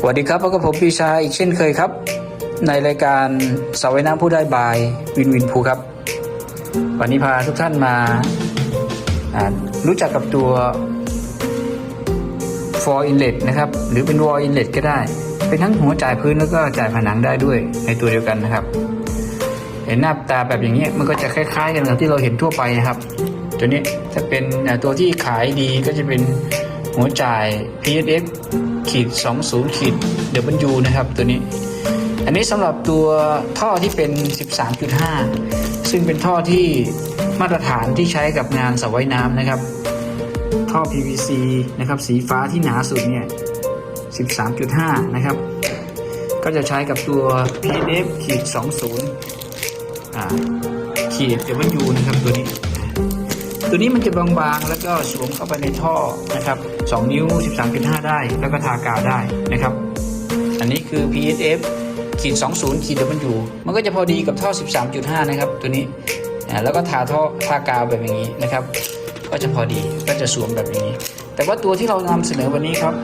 สวัสดีครับพบกับผมปีชาอีกเช่นเคยครับ ในรายการสาวยน้ำผู้ได้บายวินวินภูครับ วันนี้พาทุกท่านมารู้จักกับตัว for inlet นะครับ หรือเป็น wall inlet ก็ได้ เป็นทั้งหัวจ่ายพื้นแล้วก็จ่ายผนังได้ด้วยในตัวเดียวกันนะครับ เห็นหน้าตาแบบอย่างนี้ยมันก็จะคล้ายๆ กันกับที่เราเห็นทั่วไปนะครับ ตัวนี้จะเป็นตัวที่ขายดีก็จะเป็นหัวจ่าย PSF ขีด20ขีด W นะครับตัวนี้ อันนี้สำหรับตัวท่อที่เป็น 13.5 ซึ่งเป็นท่อที่มาตรฐานที่ใช้กับงานสระว่ายน้ำนะครับ ท่อ PVC นะครับสีฟ้าที่หนาสุดเนี่ย 13.5 นะครับ ก็จะใช้กับตัว PSF ขีด20ขีด W นะครับตัวนี้ ตัวนี้มันจะบางๆ แล้วก็สวมเข้าไปในท่อนะครับ2นิ้ว 13.5 ได้ แล้วก็ทากาวได้นะครับ อันนี้คือ PSF ขีด20ขีด W มันก็จะพอดีกับท่อ 13.5 นะครับ ตัวนี้แล้วก็ทาท่อทากาวแบบอย่างนี้นะครับ ก็จะพอดีก็จะสวมแบบนี้ แต่ว่าตัวที่เรานำเสนอวันนี้ครับ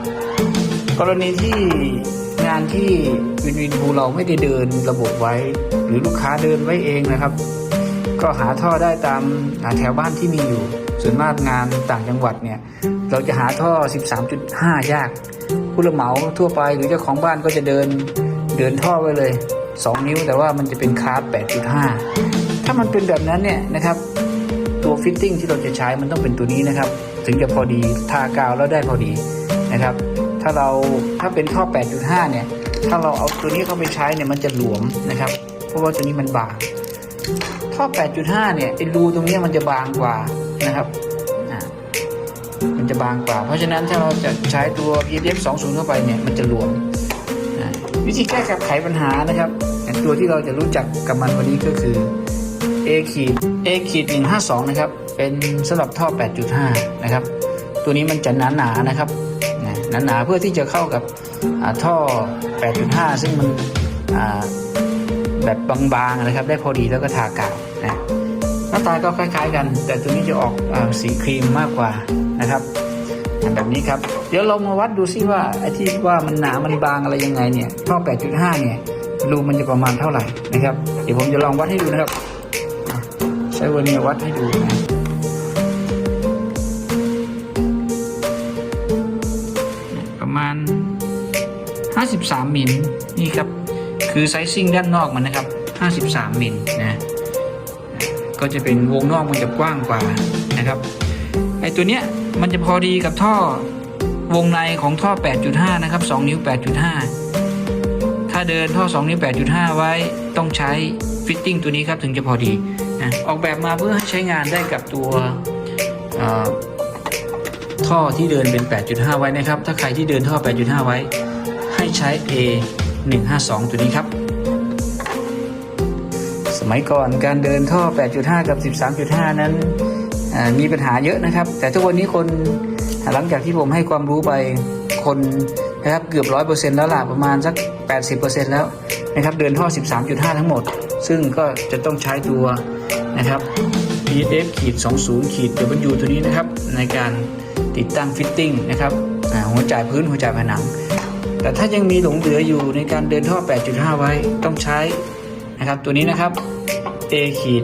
กรณีที่งานที่วินวินภูเราไม่ได้เดินระบบไว้ หรือลูกค้าเดินไว้เองนะครับ ก็หาท่อได้ตามาแถวบ้านที่มีอยู่ ส่วนมากงานต่างจังหวัดเนี่ยเราจะหาท่อ 13.5 ยาก ผู้รับเหมาทั่วไปหรือเจ้าของบ้านก็จะเดินเดินท่อไว้เลย 2 นิ้วแต่ว่ามันจะเป็นคาร์บ8.5 ถ้ามันเป็นแบบนั้นเนี่ยนะครับตัวฟิตติ้งที่เราจะใช้มันต้องเป็นตัวนี้นะครับ ถึงจะพอดีทากาวแล้วได้พอดีนะครับ ถ้าเราถ้าเป็นท่อ 8.5 เนี่ยถ้าเราเอาตัวนี้เข้าไปใช้เนี่ยมันจะหลวมนะครับ เพราะว่าตัวนี้มันบาง ท่อ 8.5 เนี่ยไอ้รูตรงนี้มันจะบางกว่านะครับ มันจะบางกว่า เพราะฉะนั้นถ้าเราจะใช้ตัว PDF 20 เข้าไปเนี่ยมันจะหลวม วิธีแก้ไขปัญหานะครับ ตัวที่เราจะรู้จักกับมันวันนี้ก็คือ A ขีด A ขีด152 นะครับ เป็นสำหรับท่อ 8.5 นะครับ ตัวนี้มันจะหนาหนานะครับ หนาหนาเพื่อที่จะเข้ากับท่อ 8.5 ซึ่งมันอ่า แบบบางๆนะครับ ได้พอดีแล้วก็ทากาวนะหน้าตาก็คล้าย ๆ กัน แต่ตัวนี้จะออกอสีครีมมากกว่านะครับแบบนี้ครับ เดี๋ยวเรามาวัดดูซิว่าไอ้ที่ว่ามันหนามันบางอะไรยังไงเนี่ยท่อ8.5 เนี่ยรูมันจะประมาณเท่าไหร่นะครับ เดี๋ยวผมจะลองวัดให้ดูนะครับใช้เวอร์เนียวัดให้ดูนะประมาณ 53มิลนี่ครับ คือไซซิ่งด้านนอกมันนะครับ 53มิลนะก็จะเป็นวงนอกมันจะกว้างกว่านะครับไอตัวเนี้ยมันจะพอดีกับท่อวงในของท่อ 8.5 นะครับ 2 นิ้ว 8.5 ถ้าเดินท่อ 2 นิ้ว 8.5 ไว้ต้องใช้ฟิตติ้งตัวนี้ครับถึงจะพอดีนะออกแบบมาเพื่อให้ใช้งานได้กับตัวท่อที่เดินเป็น 8.5 ไว้นะครับ ถ้าใครที่เดินท่อ 8.5 ไว้ ให้ใช้ A 152 ตัวนี้ครับ สมัยก่อนการเดินท่อ 8.5 กับ 13.5 นั้นมีปัญหาเยอะนะครับ แต่ทุกวันนี้คนหลังจากที่ผมให้ความรู้ไปคนนะครับเกือบ100%แล้วล่ะประมาณสัก 80%แล้วนะครับเดินท่อ 13.5 ทั้งหมด ซึ่งก็จะต้องใช้ตัวนะครับ PF ขีด20ขีด W ตัวนี้นะครับ ในการติดตั้งฟิตติ้งนะครับหัวจ่ายพื้นหัวจ่ายผนัง แต่ถ้ายังมีหลงเหลืออยู่ในการเดินท่อ 8.5 ไว้ต้องใช้นะครับ ตัวนี้นะครับ A ขีด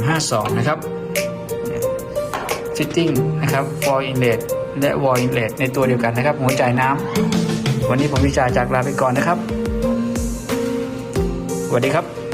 152 นะครับ fitting นะครับ for inlet และ wall inlet ในตัวเดียวกันนะครับ หัวจ่ายน้ำวันนี้ผมวิจารณ์จากลาไปก่อนนะครับสวัสดีครับ